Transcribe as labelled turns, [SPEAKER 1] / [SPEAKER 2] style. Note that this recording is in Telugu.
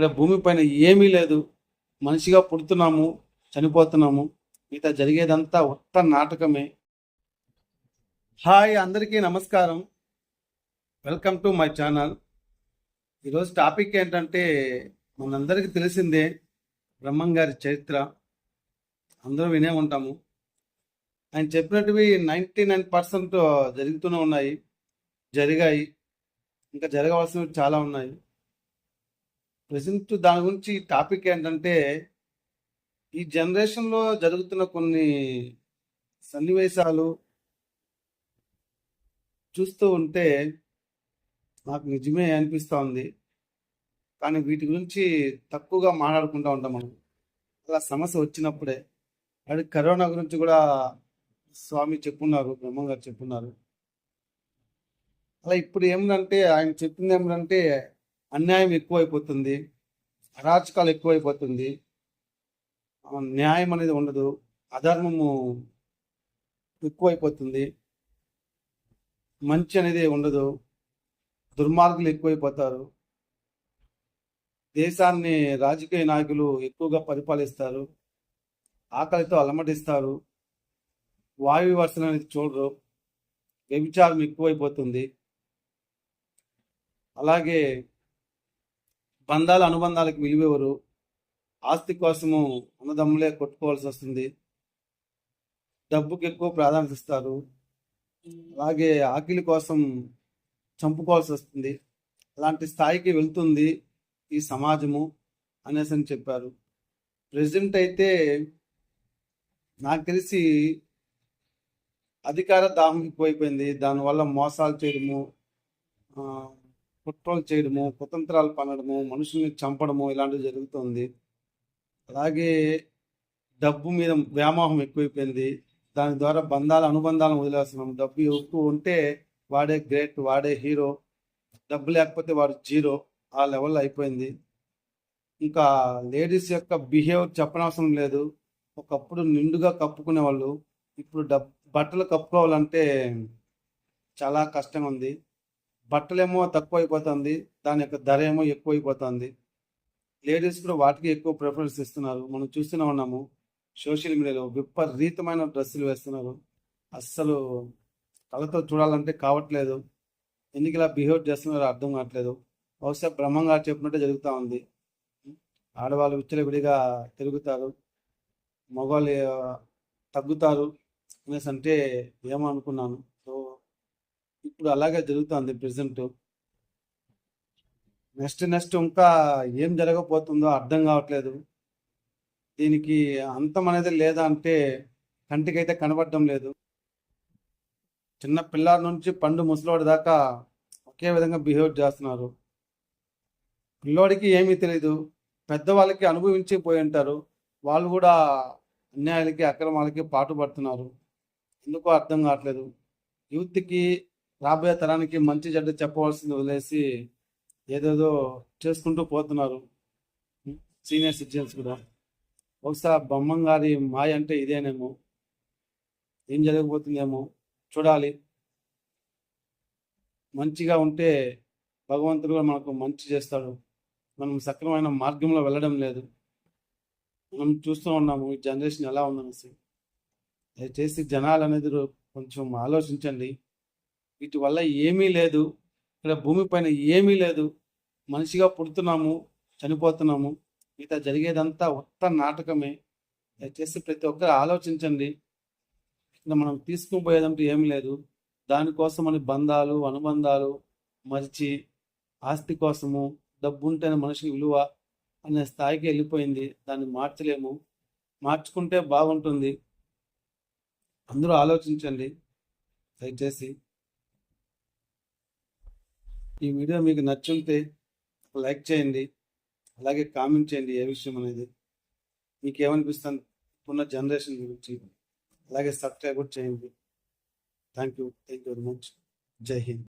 [SPEAKER 1] ఇక్కడ భూమి పైన ఏమీ లేదు. మనిషిగా పుడుతున్నాము చనిపోతున్నాము. మిగతా జరిగేదంతా ఉత్త నాటకమే. హాయ్ అందరికీ నమస్కారం. Welcome to my channel. ఈరోజు టాపిక్ ఏంటంటే మనందరికీ తెలిసిందే బ్రహ్మం గారి చరిత్ర. అందరూ వినే ఉంటాము. ఆయన చెప్పినట్టువి నైంటీ నైన్ పర్సెంట్ జరుగుతూనే ఉన్నాయి. జరిగాయి. ఇంకా జరగవలసినవి చాలా ఉన్నాయి. ప్రజెంట్ దాని గురించి టాపిక్ ఏంటంటే ఈ జనరేషన్లో జరుగుతున్న కొన్ని సన్నివేశాలు చూస్తూ ఉంటే నాకు నిజమే అనిపిస్తూ ఉంది. కానీ వీటి గురించి తక్కువగా మాట్లాడుకుంటూ ఉంటాం మనం. అలా సమస్య వచ్చినప్పుడే. అది కరోనా గురించి కూడా స్వామి చెప్పున్నారు బ్రహ్మం గారు చెప్పున్నారు. అలా ఇప్పుడు ఏమిటంటే ఆయన చెప్పింది ఏమిటంటే అన్యాయం ఎక్కువైపోతుంది అరాచకాలు ఎక్కువైపోతుంది న్యాయం అనేది ఉండదు అధర్మము ఎక్కువైపోతుంది మంచి అనేది ఉండదు దుర్మార్గులు ఎక్కువైపోతారు దేశాన్ని రాజకీయ నాయకులు ఎక్కువగా పరిపాలిస్తారు ఆకలితో అలమటిస్తారు వాయు వర్షం అనేది చూడరు వ్యభిచారం ఎక్కువైపోతుంది. అలాగే బంధాలు అనుబంధాలకు విలువెవరు ఆస్తి కోసము అన్నదమ్ములే కొట్టుకోవాల్సి వస్తుంది. డబ్బుకి ఎక్కువ ప్రాధాన్యత ఇస్తారు. అలాగే ఆకిలి కోసం చంపుకోవాల్సి వస్తుంది. అలాంటి స్థాయికి వెళ్తుంది ఈ సమాజము అనేసి అని చెప్పారు. ప్రెసిడెంట్ అయితే నాకు తెలిసి అధికార దాహం ఎక్కువైపోయింది. దానివల్ల మోసాలు చేయడము కుట్రలు చేయడము కుతంత్రాలు పనడము మనుషుల్ని చంపడము ఇలాంటివి జరుగుతుంది. అలాగే డబ్బు మీద వ్యామోహం ఎక్కువైపోయింది. దాని ద్వారా బంధాల అనుబంధాలను వదిలేస్తున్నాం డబ్బు ఎక్కువ ఉంటే వాడే గ్రేట్ వాడే హీరో డబ్బు లేకపోతే వాడు జీరో ఆ లెవెల్లో అయిపోయింది. ఇంకా లేడీస్ యొక్క బిహేవియర్ చెప్పనవసరం లేదు. ఒకప్పుడు నిండుగా కప్పుకునే వాళ్ళు ఇప్పుడు డబ్ బట్టలు కప్పుకోవాలంటే చాలా కష్టంగా ఉంది. బట్టలేమో తక్కువ అయిపోతుంది దాని యొక్క ధర ఏమో ఎక్కువ అయిపోతుంది లేడీస్ కూడా వాటికి ఎక్కువ ప్రిఫరెన్స్ ఇస్తున్నారు. మనం చూస్తూనే ఉన్నాము సోషల్ మీడియాలో విపరీతమైన డ్రెస్సులు వేస్తున్నారు. అస్సలు కళ్ళతో చూడాలంటే కావట్లేదు. ఎందుకు ఇలా బిహేవ్ చేస్తున్నారో అర్థం కావట్లేదు. బహుశా బ్రహ్మంగా చెప్పినట్టే జరుగుతూ ఉంది. ఆడవాళ్ళు విచ్చలవిడిగా తిరుగుతారు మగవాళ్ళు తగ్గుతారు అనేసి అంటే ఏమో అనుకున్నాను. ఇప్పుడు అలాగే జరుగుతుంది ప్రజెంట్ నెక్స్ట్ నెక్స్ట్ ఇంకా ఏం జరగబోతుందో అర్థం కావట్లేదు. దీనికి అంతం అనేది లేదా అంటే కంటికైతే కనబడడం లేదు. చిన్న పిల్లాడి నుంచి పండు ముసలివాడి దాకా ఒకే విధంగా బిహేవ్ చేస్తున్నారు. పిల్లోడికి ఏమీ తెలియదు పెద్దవాళ్ళకి అనుభవించి పోయి ఉంటారు. వాళ్ళు కూడా అన్యాయాలకి అక్రమాలకి పాటుపడుతున్నారు. ఎందుకో అర్థం కావట్లేదు. యూత్కి రాబోయే తరానికి మంచి చెడ్డ చెప్పవలసింది వదిలేసి ఏదేదో చేసుకుంటూ పోతున్నారు. సీనియర్ సిటిజన్స్ కూడా. ఒకసారి బొమ్మం గారి మాయ అంటే ఇదేనేమో. ఏం జరగబోతుందేమో చూడాలి. మంచిగా ఉంటే భగవంతుడు కూడా మనకు మంచి చేస్తాడు. మనం సక్రమైన మార్గంలో వెళ్ళడం లేదు. మనం చూస్తూ ఉన్నాము ఈ జనరేషన్ ఎలా ఉందనేసి. దయచేసి జనాలు అనేది కొంచెం ఆలోచించండి. వీటి వల్ల ఏమీ లేదు. ఇక్కడ భూమి పైన ఏమీ లేదు. మనిషిగా పుడుతున్నాము చనిపోతున్నాము. మిగతా జరిగేదంతా ఉత్త నాటకమే. దయచేసి ప్రతి ఒక్కరు ఆలోచించండి. ఇంకా మనం తీసుకుని పోయేదంటూ ఏమీ లేదు. దానికోసం అని బంధాలు అనుబంధాలు మరిచి ఆస్తి కోసము డబ్బు ఉంటేనే మనిషికి విలువ అనే స్థాయికి వెళ్ళిపోయింది. దాన్ని మార్చలేము. మార్చుకుంటే బాగుంటుంది. అందరూ ఆలోచించండి. దయచేసి ఈ వీడియో మీకు నచ్చుంటే లైక్ చేయండి అలాగే కామెంట్ చేయండి ఏ విషయం అనేది. మీకు ఏమనిపిస్తుంది ఇప్పుడున్న జనరేషన్ గురించి అలాగే సబ్స్క్రైబ్ కూడా చేయండి. Thank you thank you very much. Jai Hind.